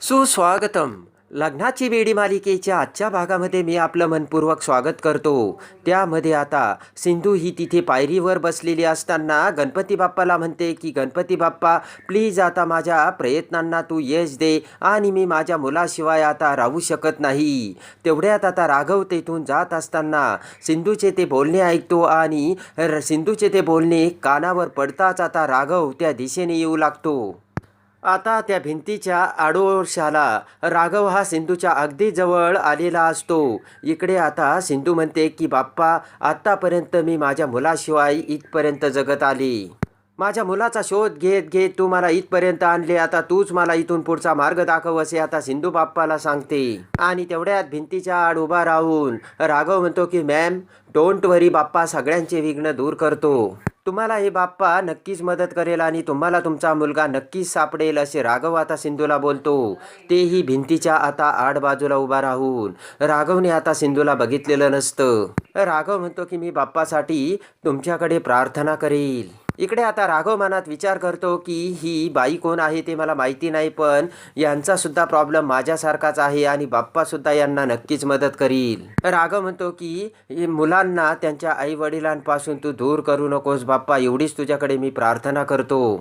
सुस्वागतम. लग्नाची बेडी मालिकेच्या आजच्या भागामध्ये मी आपलं मनपूर्वक स्वागत करतो. त्यामध्ये आता सिंधू ही तिथे पायरीवर बसलेली असताना गणपती बाप्पाला म्हणते की गणपती बाप्पा प्लीज आता माझ्या प्रयत्नांना तू यश दे आणि मी माझ्या मुलाशिवाय आता राहू शकत नाही. तेवढ्यात आता राघव तेथून जात असताना सिंधूचे ते बोलणे ऐकतो आणि र- सिंधूचे ते बोलणे कानावर पडताच आता राघव त्या दिशेने येऊ लागतो. आता त्या भिंतीच्या आडोशाला राघव हा सिंधूच्या अगदी जवळ आलेला असतो. इकडे आता सिंधू म्हणते की बाप्पा आत्तापर्यंत मी माझ्या मुलाशिवाय इथपर्यंत जगत आली. माझ्या मुलाचा शोध घेत घेत तू मला इथपर्यंत आणले. आता तूच मला इथून पुढचा मार्ग दाखव असे आता सिंधू बाप्पाला सांगते. आणि तेवढ्यात भिंतीच्या आड उभा राहून राघव म्हणतो की मॅम डोंट वरी बाप्पा सगळ्यांचे विघ्न दूर करतो. तुम्हाला हे बाप्पा नक्कीच मदत करेल आणि तुम्हाला तुमचा मुलगा नक्कीच सापडेल असे राघव आता सिंधूला बोलतो. तेही भिंतीच्या आता आड बाजूला उभा राहून. राघवने आता सिंधूला बघितलेलं नसतं. राघव म्हणतो की मी बाप्पासाठी तुमच्याकडे प्रार्थना करेल. इकडे आता राघव मनात विचार करतो की ही बाई कोण आहे ते मला माहिती नाही पण यांचा सुद्धा प्रॉब्लेम माझ्यासारखाच आहे आणि बाप्पा सुद्धा यांना नक्कीच मदत करील. राघव म्हणतो की मुलांना त्यांच्या आई वडिलांपासून तू दूर करू नकोस बाप्पा एवढीच तुझ्याकडे मी प्रार्थना करतो.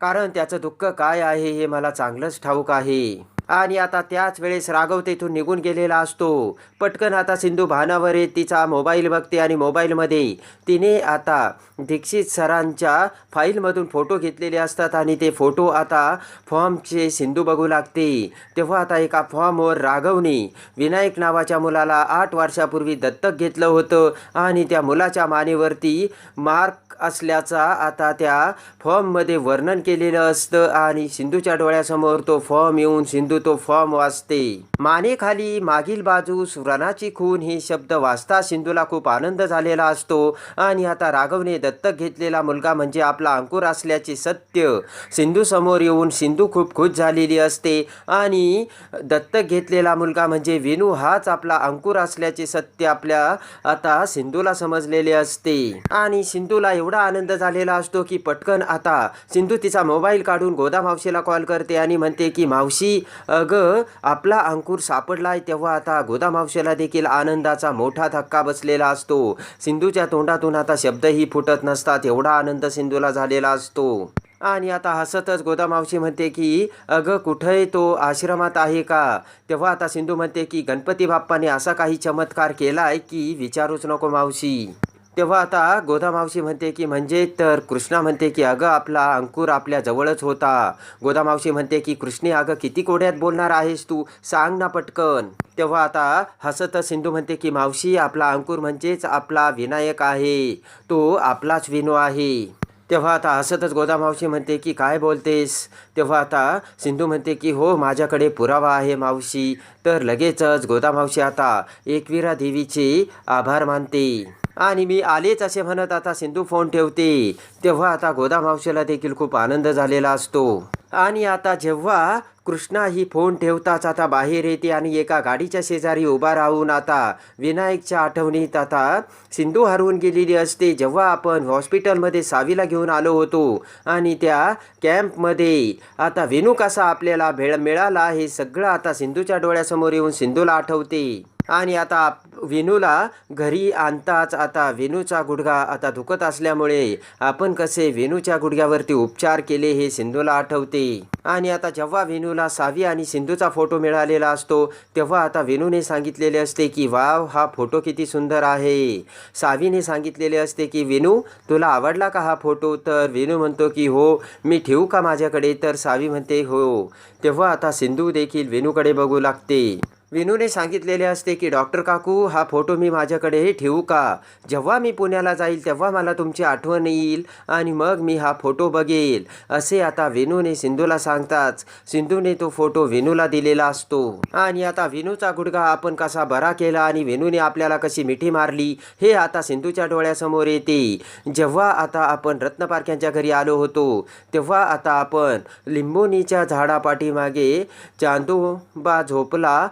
कारण त्याचं दुःख काय आहे हे मला चांगलंच ठाऊक आहे. आणि आता त्याच वेळेस राघव तेथून निघून गेलेला असतो. पटकन आता सिंधू भानावर येत तिचा मोबाईल बघते आणि मोबाईलमध्ये तिने आता दीक्षित सरांच्या फाईलमधून फोटो घेतलेले असतात आणि ते फोटो आता फॉर्मचे सिंधू बघू लागते. तेव्हा आता एका फॉर्मवर राघवने विनायक नावाच्या मुलाला आठ वर्षापूर्वी दत्तक घेतलं होतं आणि त्या मुलाच्या मानेवरती मार्क असल्याचा आता त्या फॉर्ममध्ये वर्णन केलेलं असतं आणि सिंधूच्या डोळ्यासमोर तो फॉर्म येऊन सिंधू तो फॉर्म वाचते. मानेखाली मागील बाजूस व्रणाची खून हे शब्द वाचता सिंधूला खूप आनंद झालेला असतो आणि आता राघवने दत्तक घेतलेला मुलगा म्हणजे आपला अंकुर असल्याचे सत्य. सिंधू समोर येऊन सिंधू खूप खुश झालेली असते आणि दत्तक घेतलेला मुलगा म्हणजे विनू हाच आपला अंकुर असल्याचे सत्य आपल्या आता सिंधूला समजलेले असते. आणि सिंधूला एवढा आनंद झालेला असतो की पटकन आता सिंधू तिचा मोबाईल काढून गोदा मावशीला कॉल करते आणि म्हणते की मावशी अगं आपला अंकुर सापडलाय तेव्हा आता गोदा मावशीला देखील आनंदाचा मोठा धक्का बसलेला असतो. सिंधूच्या तोंडातून आता शब्दही फुटत नसतात. एवढा आनंद सिंधूला झालेला असतो. आणि आता हसतच गोदा मावशी म्हणते की अगं कुठे तो? आश्रमात आहे का? तेव्हा आता सिंधू म्हणते की गणपती बाप्पाने असा काही चमत्कार केलाय की विचारूच नको मावशी. तेव्हा आता गोदा मावशी म्हणते की म्हणजे तर कृष्णा म्हणते की अगं आपला अंकुर आपल्या जवळच होता. गोदा मावशी म्हणते की कृष्णे अगं किती कोड्यात बोलणार आहेस तू? सांग ना पटकन. तेव्हा आता हसत सिंधू म्हणते की मावशी आपला अंकुर म्हणजेच आपला विनायक आहे. तो आपलाच विनू आहे. तेव्हा आता हसतच गोदा मावशी म्हणते की काय बोलतेस? तेव्हा आता सिंधू म्हणते की हो माझ्याकडे पुरावा आहे मावशी. तर लगेचच गोदा मावशी आता एकविरा देवीचे आभार मानते. आणि मी आलेच असे म्हणत आता सिंधू फोन ठेवते. तेव्हा आता गोदा मावशीला देखील खूप आनंद झालेला असतो. आणि आता जेव्हा कृष्णा ही फोन ठेवताच आता बाहेर येते आणि एका गाडीच्या शेजारी उभा राहून आता विनायकच्या आठवणीत आता सिंधू हरवून गेलेली असते. जेव्हा आपण हॉस्पिटलमध्ये सावीला घेऊन आलो होतो आणि त्या कॅम्पमध्ये आता विनू कसा आपल्याला भेळ मिळाला हे सगळं आता सिंधूच्या डोळ्यासमोर येऊन सिंधूला आठवते. आणि आता विनूला घरी आणताच आता विनूचा गुडघा आता दुखत असल्यामुळे आपण कसे विनूच्या गुडघ्यावरती उपचार केले हे सिंधूला आठवते. आणि आता जेव्हा विनूला सावी आणि सिंधूचा फोटो मिळालेला असतो तेव्हा आता विनूने सांगितलेले असते की वाव हा फोटो किती सुंदर आहे. सावीने सांगितलेले असते की विनू तुला आवडला का हा फोटो? तर विनू म्हणतो की हो मी ठेवू का माझ्याकडे? तर सावी म्हणते हो. तेव्हा आता सिंधू देखील विनूकडे बघू लागते. विनूने सांगितलेले असते की डॉक्टर काकू हा फोटो मी माझ्याकडे ठेवू का? जेव्हा मी पुण्याला जाईल तेव्हा मला तुमची आठवण येईल आणि मग मी हा फोटो बघेल असे आता विनूने सिंधूला सांगताच सिंधूने तो फोटो विनूला दिलेला असतो. आणि आता विनूचा गुडघा आपण कसा बरा केला आणि विनूने आपल्याला कशी मिठी मारली हे आता सिंधूच्या डोळ्यासमोर येते. जेव्हा आता आपण रत्नपारख्यांच्या घरी आलो होतो तेव्हा आता आपण लिंबोनीच्या झाडापाठीमागे चांदोबा झोपला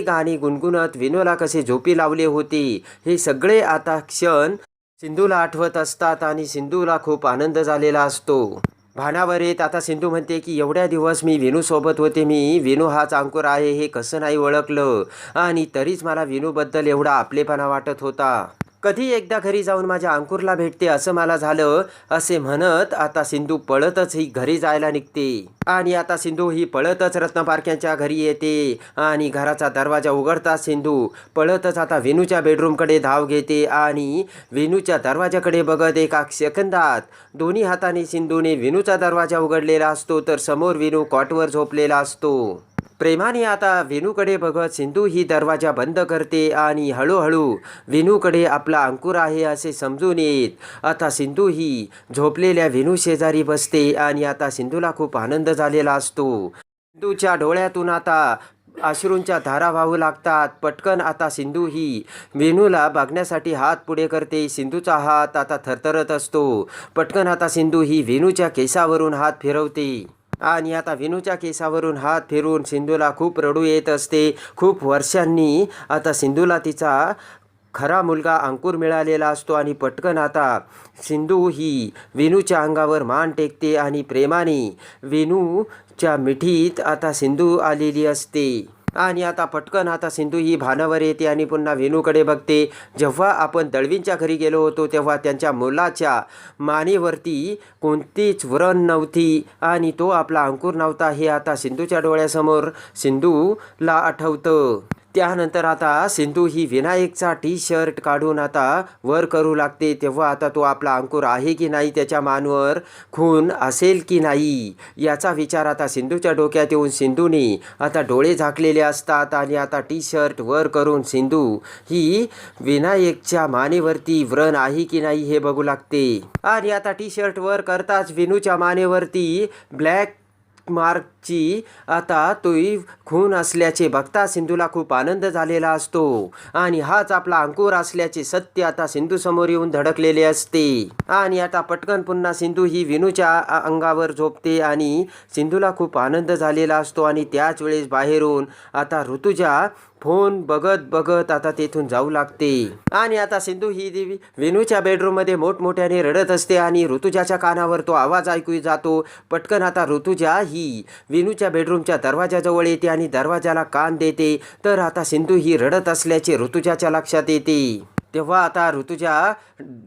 गाणे गुणगुणत विनोला कसे झोपी लावले होते हे सगळे आता क्षण सिंधूला आठवत असतात आणि सिंधूला खूप आनंद झालेला असतो. भानावर येत आता सिंधू म्हणते की एवढ्या दिवस मी विनूसोबत होते मी विनू हाच अंकुर आहे हे कसं नाही ओळखलं? आणि तरीच मला विनूबद्दल एवढा आपलेपणा वाटत होता. कधी एकदा घरी जाऊन माझ्या अंकुरला भेटते असं मला झालं असे म्हणत आता सिंधू पळतच ही घरी जायला निघते. आणि आता सिंधू ही पळतच रत्नपारख्यांच्या घरी येते आणि घराचा दरवाजा उघडताच सिंधू पळतच आता वेणूच्या बेडरूमकडे धाव घेते आणि वेणूच्या दरवाजाकडे बघत एका सेकंदात दोन्ही हाताने सिंधूने वेणूचा दरवाजा उघडलेला असतो तर समोर वेणू कॉटवर झोपलेला असतो. प्रेमाने आता वेणूकडे बघत सिंधू ही दरवाजा बंद करते आणि हळूहळू वेणूकडे आपला अंकुर आहे असे समजून येत. आता सिंधू ही झोपलेल्या वेणू शेजारी बसते आणि आता सिंधूला खूप आनंद झालेला असतो. सिंधूच्या डोळ्यातून आता अश्रूंच्या धारा वाहू लागतात. पटकन आता सिंधू ही वेणूला बघण्यासाठी हात पुढे करते. सिंधूचा हात आता थरथरत असतो. पटकन आता सिंधू ही वेणूच्या केसावरून हात फिरवते. आणि आता विनूच्या केसावरून हात फिरून सिंधूला खूप रडू येत असते. खूप वर्षांनी आता सिंधूला तिचा खरा मुलगा अंकुर मिळालेला असतो आणि पटकन आता सिंधू ही विनूच्या अंगावर मान टेकते आणि प्रेमाने विनूच्या मिठीत आता सिंधू आलेली असते. आणि आता पटकन आता सिंधू ही भानावर येते आणि पुन्हा वेणूकडे बघते. जेव्हा आपण दळवींच्या घरी गेलो होतो तेव्हा त्यांच्या मुलाच्या मानेवरती कोणतीच व्रण नव्हती आणि तो आपला अंकुर नव्हता. हे आता सिंधूच्या डोळ्यासमोर सिंधूला आठवतं. त्यानंतर आता सिंधू ही विनायकचा टी शर्ट काढून आता वर करू लागते. तेव्हा आता तो आपला अंकुर आहे की नाही त्याच्या मानवर खून असेल की नाही याचा विचार आता सिंधूच्या डोक्यात येऊन सिंधूने आता डोळे झाकलेले असतात आणि आता टी शर्ट वर करून सिंधू ही विनायकच्या मानेवरती व्रण आहे की नाही हे बघू लागते. आणि आता टी शर्ट वर करताच विनूच्या मानेवरती ब्लॅक मार्क ची आता तोही खून असल्याचे बघता सिंधूला खूप आनंद झालेला असतो. आणि हाच आपला अंकुर असल्याचे सत्य आता सिंधू समोर येऊन धडकलेले असते. आणि आता पटकन पुन्हा सिंधू ही विनूच्या अंगावर झोपते आणि सिंधूला खूप आनंद झालेला असतो. आणि त्याच वेळेस बाहेरून आता ऋतुजा फोन बघत बघत आता तेथून जाऊ लागते. आणि आता सिंधू ही देवी वेणूच्या बेडरूममध्ये मोठमोठ्याने रडत असते आणि ऋतुजाच्या कानावर तो आवाज ऐकू जातो. पटकन आता ऋतुजा ही वेणूच्या बेडरूमच्या दरवाजाजवळ येते आणि दरवाजाला कान देते. तर आता सिंधू ही रडत असल्याचे ऋतुजाच्या लक्षात येते. तेव्हा आता ऋतुजा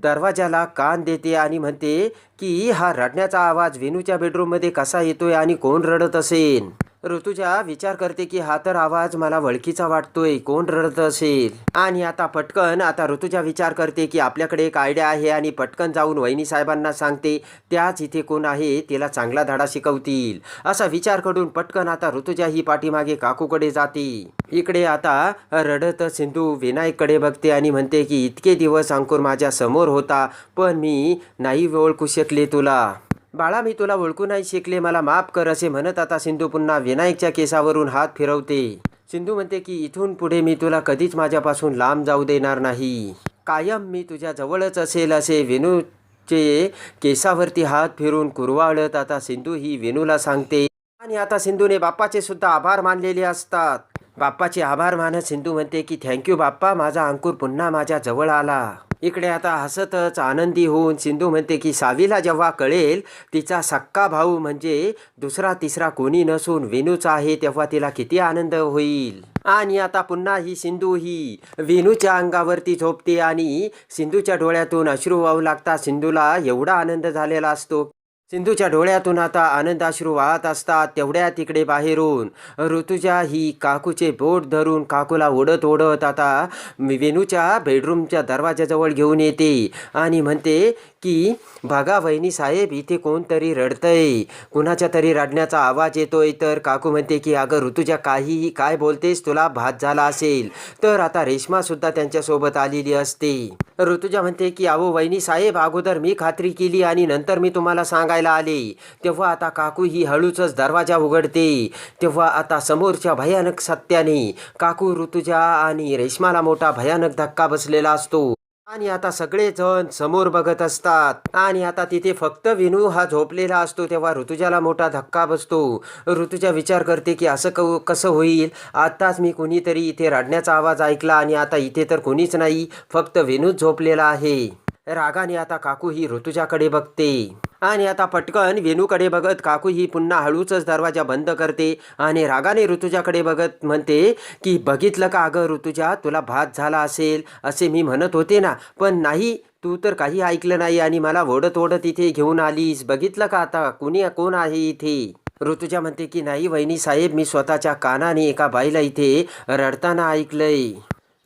दरवाजाला कान देते आणि म्हणते की हा रडण्याचा आवाज वेणूच्या बेडरूममध्ये कसा येतोय आणि कोण रडत असेल? ऋतुजा विचार करते की हा तर आवाज मला वळखीचा वाटतोय. कोण रडत असेल? आणि आता पटकन आता ऋतुजा विचार करते की आपल्याकडे एक आयडिया आहे आणि पटकन जाऊन वहिनी साहेबांना सांगते त्याच इथे कोण आहे तिला चांगला धडा शिकवतील. असा विचार करून पटकन आता ऋतुजा ही पाठीमागे काकूकडे जाते. इकडे आता रडत सिंधू विनायककडे बघते आणि म्हणते की इतके दिवस अंकुर माझ्यासमोर होता पण मी नाही ओळखू शकले तुला. बाळा मी तुला ओळखू नाही शिकले मला माफ कर असे म्हणत आता सिंधू पुन्हा विनायकच्या केसावरून हात फिरवते. सिंधू म्हणते की इथून पुढे मी तुला कधीच माझ्यापासून लांब जाऊ देणार नाही. कायम मी तुझ्या जवळच असेल असे विनूचे केसावरती हात फिरून कुरवाळत आता सिंधू ही विनूला सांगते. आणि आता सिंधूने बाप्पाचे सुद्धा आभार मानलेले असतात. बाप्पाचे आभार मानत सिंधू म्हणते की थँक्यू बाप्पा माझा अंकुर पुन्हा माझ्या जवळ आला. इकडे आता हसतच आनंदी होऊन सिंधू म्हणते की सावीला जेव्हा कळेल तिचा सक्का भाऊ म्हणजे दुसरा तिसरा कोणी नसून विनूचा आहे तेव्हा तिला किती आनंद होईल. आणि आता पुन्हा ही सिंधू ही वेणूच्या अंगावरती झोपते आणि सिंधूच्या डोळ्यातून अश्रू वाहू लागता सिंधूला एवढा आनंद झालेला असतो. सिंधूच्या डोळ्यातून आता आनंदाश्रू वाहत असतात तेवढ्या तिकडे बाहेरून. ऋतुजा ही काकूचे बोट धरून काकूला ओढत ओढत आता वेणूच्या बेडरूमच्या दरवाजाजवळ घेऊन येते आणि म्हणते की बघा वहिनी साहेब इथे कोणतरी रडतंय. कुणाच्या तरी रडण्याचा आवाज येतोय. तर काकू म्हणते की अगं ऋतुजा काहीही काय बोलतेस तुला भात झाला असेल. तर आता रेश्मासुद्धा त्यांच्यासोबत आलेली असते. ऋतुजा म्हणते की अहो वहिनी साहेब अगोदर मी खात्री केली आणि नंतर मी तुम्हाला सांगा सांगायला आले. तेव्हा आता काकू ही हळूचच दरवाजा उघडते. तेव्हा आता समोरच्या भयानक सत्याने काकू ऋतुजा आणि रेश्माला मोठा भयानक धक्का बसलेला असतो. आणि आता सगळेजण समोर बघत असतात. आणि आता तिथे फक्त विनू हा झोपलेला असतो तेव्हा ऋतुजाला मोठा धक्का बसतो. ऋतुजा विचार करते की असं क कसं होईल? आत्ताच मी कुणीतरी इथे रडण्याचा आवाज ऐकला आणि आता इथे तर कोणीच नाही फक्त विनूच झोपलेला आहे. रागाने आता काकू ही ऋतुजाकडे बघते. आणि आता पटकन वेणूकडे बघत काकू ही पुन्हा हळूच दरवाजा बंद करते आणि रागाने ऋतुजाकडे बघत म्हणते की बघितलं का अगं ऋतुजा तुला भात झाला असेल? असे मी म्हणत होते ना. पण नाही तू तर काही ऐकलं नाही आणि मला ओढत ओढत इथे घेऊन आलीस. बघितलं का आता कुणी कोण आहे इथे? ऋतुजा म्हणते की नाही वहिनी साहेब मी स्वतःच्या कानाने एका बाईला इथे रडताना ऐकलंय.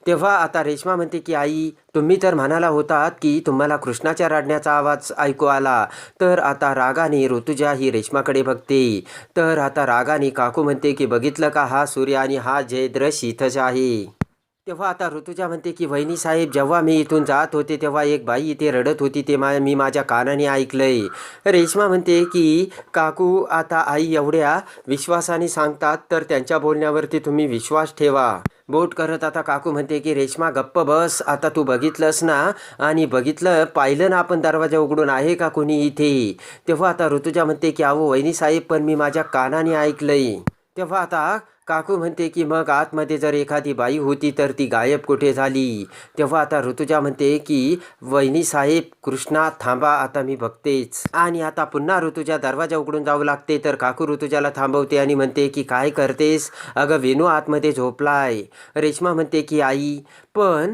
तेव्हा आता रेश्मा म्हणते की आई तुम्ही तर म्हणाला होतात की तुम्हाला कृष्णाच्या रडण्याचा आवाज ऐकू आला. तर आता रागाने ऋतुजा ही रेश्माकडे बघते. तर आता रागाने काकू म्हणते की बघितलं का हा सूर्य आणि हा जयद्र इथंच आहे? तेव्हा आता ऋतुजा म्हणते की वहिनी साहेब जेव्हा मी इथून जात होते तेव्हा एक बाई इथे रडत होती ते मा मी माझ्या कानाने ऐकलंय. रेश्मा म्हणते की काकू आता आई एवढ्या विश्वासाने सांगतात तर त्यांच्या बोलण्यावरती तुम्ही विश्वास ठेवा. बोट करत आता काकू म्हणते की रेश्मा गप्प बस. आता तू बघितलंस ना? आणि बघितलं पाहिलं ना आपण दरवाजा उघडून आहे का कोणी इथे? तेव्हा आता ऋतुजा म्हणते की अहो वहिनी साहेब पण मी माझ्या कानाने ऐकलंय. तेव्हा आता काकू म्हणते की मग आतमध्ये जर एखादी बाई होती तर ती गायब कुठे झाली? तेव्हा आता ऋतुजा म्हणते की वहिनी साहेब कृष्णा थांबा आता मी बघतेच. आणि आता पुन्हा ऋतुजा दरवाजा उघडून जाऊ लागते तर काकू ऋतुजाला थांबवते आणि म्हणते की काय करतेस? अगं वेणू आतमध्ये झोपलाय. रेश्मा म्हणते की आई पण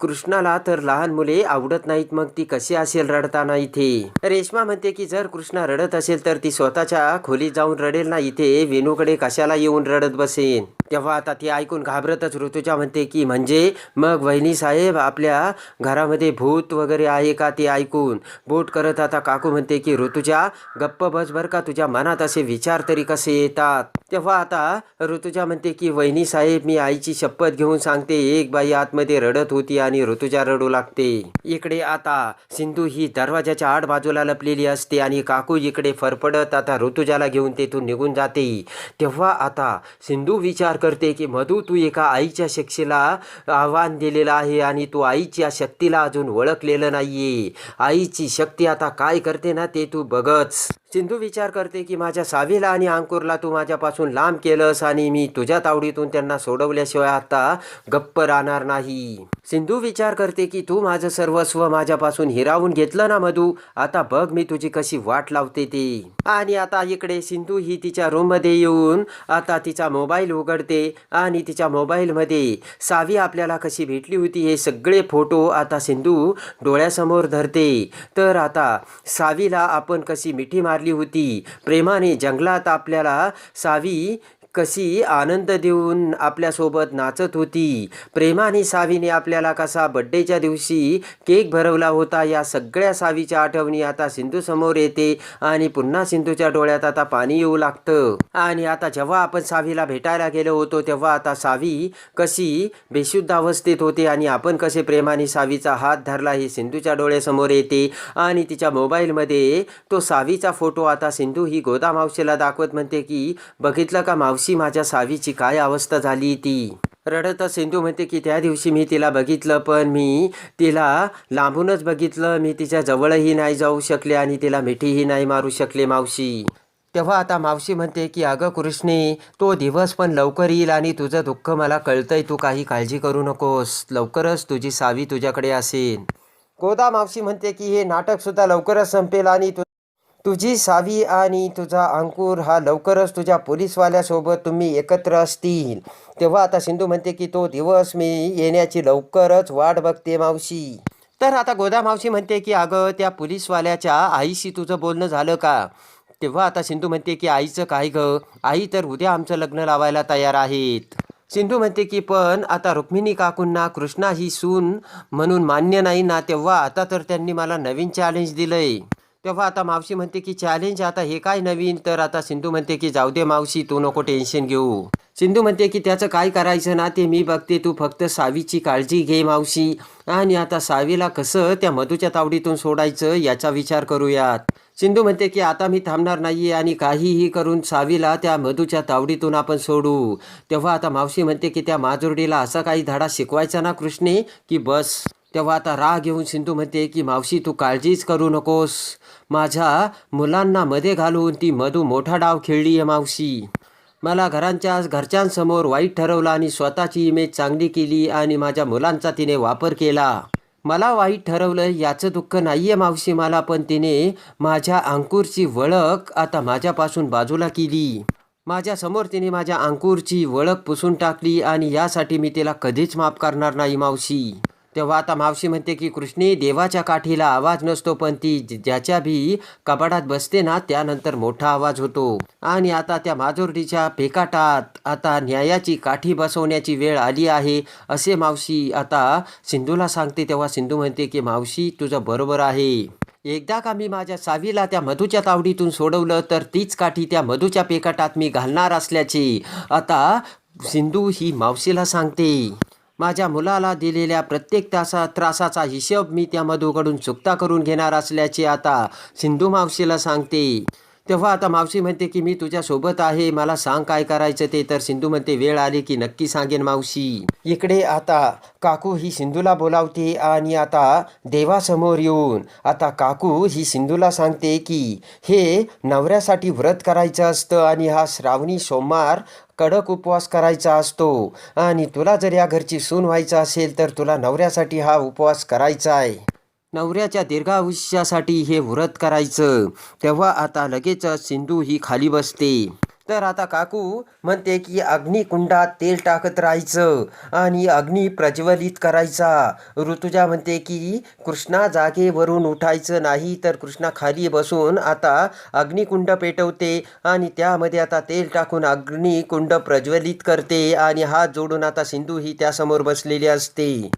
कृष्णाला तर लहान मुले आवडत नाहीत मग ती कशी असेल रडताना इथे? रेश्मा म्हणते की जर कृष्णा रडत असेल तर ती स्वतःच्या खोलीत जाऊन रडेल ना इथे? वेणूकडे कशाला येऊन रडत बस असेन. तेव्हा आता ती ऐकून घाबरतच ऋतुजा म्हणते की म्हणजे मग वहिनी साहेब आपल्या घरामध्ये भूत वगैरे आहे का ते ऐकून? बोट करत आता काकू म्हणते की ऋतुजा गप्प बस बर का तुझ्या मनात असे विचार तरी कसे येतात? तेव्हा आता ऋतुजा म्हणते की वहिनी साहेब मी आईची शपथ घेऊन सांगते एक बाई आतमध्ये रडत होती आणि ऋतुजा रडू लागते. इकडे आता सिंधू ही दरवाजाच्या आड बाजूला लपलेली असते आणि काकू इकडे फरफडत आता ऋतुजाला घेऊन तेथून निघून जाते. तेव्हा आता सिंधू विचार करते की मधू तू एका आईच्या शक्तीला आव्हान दिलेलं आहे आणि तू आईच्या शक्तीला अजून ओळखलेलं नाहीये. आईची शक्ती आता काय करते ना ते तू बघच. सिंधू विचार करते की माझ्या सावीला आणि अंकुरला तू माझ्यापासून लांब केलंस आणि मी तुझ्या तावडीतून त्यांना सोडवल्याशिवाय आता गप्प राहणार नाही. सिंधू विचार करते की तू माझं सर्वस्व माझ्यापासून हिरावून घेतलं ना मधू? आता बघ मी तुझी कशी वाट लावते ती. आणि आता इकडे सिंधू ही तिच्या रूममध्ये येऊन आता तिचा मोबाईल उघडते आणि तिच्या मोबाईलमध्ये सावी आपल्याला कशी भेटली होती हे सगळे फोटो आता सिंधू डोळ्यासमोर धरते. तर आता सावीला आपण कशी मिठी मारली होती. प्रेमाने जंगलात आपल्याला सावी कशी आनंद देऊन आपल्यासोबत नाचत होती. प्रेमाने सावीने आपल्याला कसा बड्डेच्या दिवशी केक भरवला होता. या सगळ्या सावीच्या आठवणी आता सिंधू समोर येते आणि पुन्हा सिंधूच्या डोळ्यात आता पाणी येऊ लागतं. आणि आता जेव्हा आपण सावीला भेटायला गेलो होतो तेव्हा आता सावी कशी बेशुद्ध अवस्थेत होते आणि आपण कसे प्रेमाने सावीचा हात धरला हे सिंधूच्या डोळ्यासमोर येते. आणि तिच्या मोबाईलमध्ये तो सावीचा फोटो आता सिंधू ही गोदा मावशीला दाखवत म्हणते की बघितलं का मावशी? माझ्या सावीची काय अवस्था झाली ती? रडत सिंधू म्हणते की त्या दिवशी मी तिला बघितलं पण मी तिला लांबूनच बघितलं. मी तिच्या जवळही नाही जाऊ शकले आणि तिला मिठीही नाही मारू शकले मावशी. तेव्हा आता मावशी म्हणते की अगं कृष्णे तो दिवस पण लवकर येईल आणि तुझं दुःख मला कळतंय. तू काही काळजी करू नकोस. लवकरच तुझी सावी तुझ्याकडे असेल. गोदा मावशी म्हणते की हे नाटकसुद्धा लवकरच संपेल आणि तू तुझी सावी आणि तुझा अंकुर हा लवकरच तुझ्या पोलीसवाल्यासोबत तुम्ही एकत्र असतील. तेव्हा आता सिंधू म्हणते की तो दिवस मी येण्याची लवकरच वाट बघते मावशी. तर आता गोदा मावशी म्हणते की अगं त्या पोलीसवाल्याच्या आईशी तुझं बोलणं झालं का? तेव्हा आता सिंधू म्हणते की आईचं काय ग? आई तर उद्या आमचं लग्न लावायला तयार आहेत. सिंधू म्हणते की पण आता रुक्मिणी काकूंना कृष्णा ही सून म्हणून मान्य नाही ना तेव्हा आता तर त्यांनी मला नवीन चॅलेंज दिलंय. तेव्हा आता मावशी म्हणते की चॅलेंज आता हे काय नवीन? तर आता सिंधू म्हणते की जाऊ दे मावशी तू नको टेन्शन घेऊ. सिंधू म्हणते की त्याचं काय करायचं ना ते मी बघते. तू फक्त सावीची काळजी घे मावशी. आणि आता सावीला कसं त्या मधूच्या तावडीतून सोडायचं याचा विचार करूयात. सिंधू म्हणते की आता मी थांबणार नाहीये आणि काहीही करून सावीला त्या मधूच्या तावडीतून आपण सोडू. तेव्हा आता मावशी म्हणते की त्या माजुर्डीला असा काही धडा शिकवायचा ना कृष्णे की बस. तेव्हा आता राग घेऊन सिंधू म्हणते की मावशी तू काळजीच करू नकोस. माझ्या मुलांना मध्ये घालून ती मधू मोठा डाव खेळली आहे मावशी. मला घरांच्या घरच्यांसमोर वाईट ठरवलं आणि स्वतःची इमेज चांगली केली आणि माझ्या मुलांचा तिने वापर केला. मला वाईट ठरवलं याचं दुःख नाही आहे मावशी मला पण तिने माझ्या अंकुरची वळख आता माझ्यापासून बाजूला केली. माझ्यासमोर तिने माझ्या अंकुरची वळख पुसून टाकली आणि यासाठी मी तिला कधीच माफ करणार नाही मावशी. तेव्हा आता मावशी म्हणते की कृष्णी देवाच्या काठीला आवाज नसतो पण ती ज्याच्या बी कपाडात बसते ना त्यानंतर मोठा आवाज होतो. आणि आता त्या माजोर्डीच्या पेकाटात आता न्यायाची काठी बसवण्याची वेळ आली आहे असे मावशी आता सिंधूला सांगते. तेव्हा सिंधू म्हणते की मावशी तुझं बरोबर आहे. एकदा का मी माझ्या सावीला त्या मधूच्या तावडीतून सोडवलं तर तीच काठी त्या मधूच्या पेकाटात मी घालणार असल्याची. आता सिंधू ही मावशीला सांगते. माझ्या मुलाला दिलेल्या प्रत्येक तासा त्रासाचा हिशेब मी त्या मधूकडून चुकता करून घेणार असल्याचे आता सिंधू मावशीला सांगते. तेव्हा आता मावशी म्हणते की मी तुझ्यासोबत आहे मला सांग काय करायचं ते. तर सिंधू म्हणते वेळ आली की नक्की सांगेन मावशी. इकडे आता काकू ही सिंधूला बोलावते आणि आता देवासमोर येऊन आता काकू ही सिंधूला सांगते की हे नवऱ्यासाठी व्रत करायचं असतं आणि हा श्रावणी सोमवार कडक उपवास करायचा असतो. आणि तुला जर या घरची सून व्हायचं असेल तर तुला नवऱ्यासाठी हा उपवास करायचा आहे. नवऱ्याच्या दीर्घायुष्यासाठी हे व्रत करायचं. तेव्हा आता लगेच सिंधू ही खाली बसते. तर आता काकू म्हणते की अग्निकुंडात तेल टाकत राहायचं आणि अग्नी प्रज्वलित करायचा. ऋतुजा म्हणते की कृष्णा जागेवरून उठायचं नाही तर कृष्णा खाली बसून आता अग्निकुंड पेटवते आणि त्यामध्ये आता तेल टाकून अग्निकुंड प्रज्वलित करते आणि हात जोडून आता सिंधू ही त्यासमोर बसलेली असते.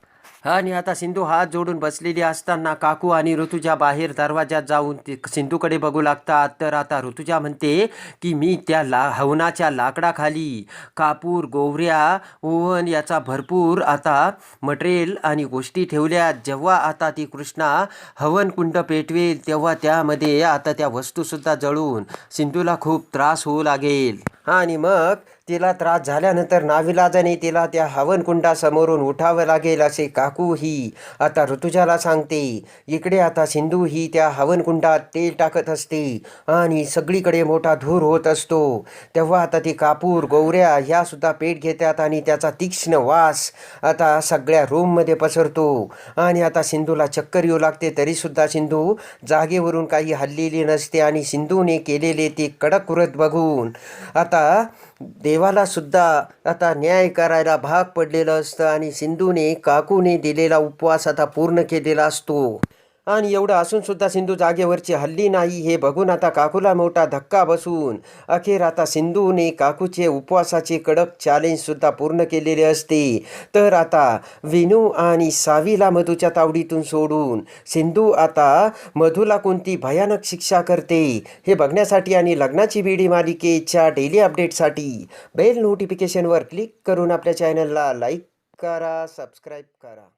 आणि आता सिंधू हात जोडून बसलेली असताना काकू आणि ऋतुजा बाहेर दरवाजात जाऊन ते सिंधूकडे बघू लागतात. तर आता ऋतुजा म्हणते की मी त्या ला हवनाच्या लाकडाखाली कापूर गोवऱ्या ओवन याचा भरपूर आता मटेरियल आणि गोष्टी ठेवल्या. जेव्हा आता ती कृष्णा हवनकुंड पेटवेल तेव्हा त्यामध्ये आता त्या वस्तूसुद्धा जळून सिंधूला खूप त्रास होऊ लागेल. आणि मग तिला त्रास झाल्यानंतर नाविलाजाने तिला त्या हवनकुंडासमोरून उठावं लागेल असे काकू ही आता ऋतुजाला सांगते. इकडे आता सिंधू ही त्या हवनकुंडात तेल टाकत असते आणि सगळीकडे मोठा धूर होत असतो. तेव्हा आता ती कापूर गौऱ्या ह्या सुद्धा पेट घेतात आणि त्याचा तीक्ष्ण वास आता सगळ्या रूममध्ये पसरतो. आणि आता सिंधूला चक्कर येऊ लागते तरीसुद्धा सिंधू जागेवरून काही हल्लेली नसते आणि सिंधूने केलेले ते कडक व्रत बघून आता देवाला सुद्धा आता न्याय करायला भाग पडलेलं असतं आणि सिंधूने काकूने दिलेला उपवास आता पूर्ण केलेला असतो. आणि एवढं असून सुद्धा सिंधू जागेवरची हल्ली नाही हे बघून आता काकूला मोठा धक्का बसून अखेर आता सिंधूने काकूचे उपवासाचे कडक चॅलेंज सुद्धा पूर्ण केलेले असते. तर आता विनू आणि सावीला मधूच्या तावडीतून सोडून सिंधू आता मधूला कोणती भयानक शिक्षा करते हे बघण्यासाठी आणि लग्नाची बीडी मालिकेच्या डेली अपडेटसाठी बेल नोटिफिकेशनवर क्लिक करून आपल्या चॅनलला लाईक करा सबस्क्राईब करा.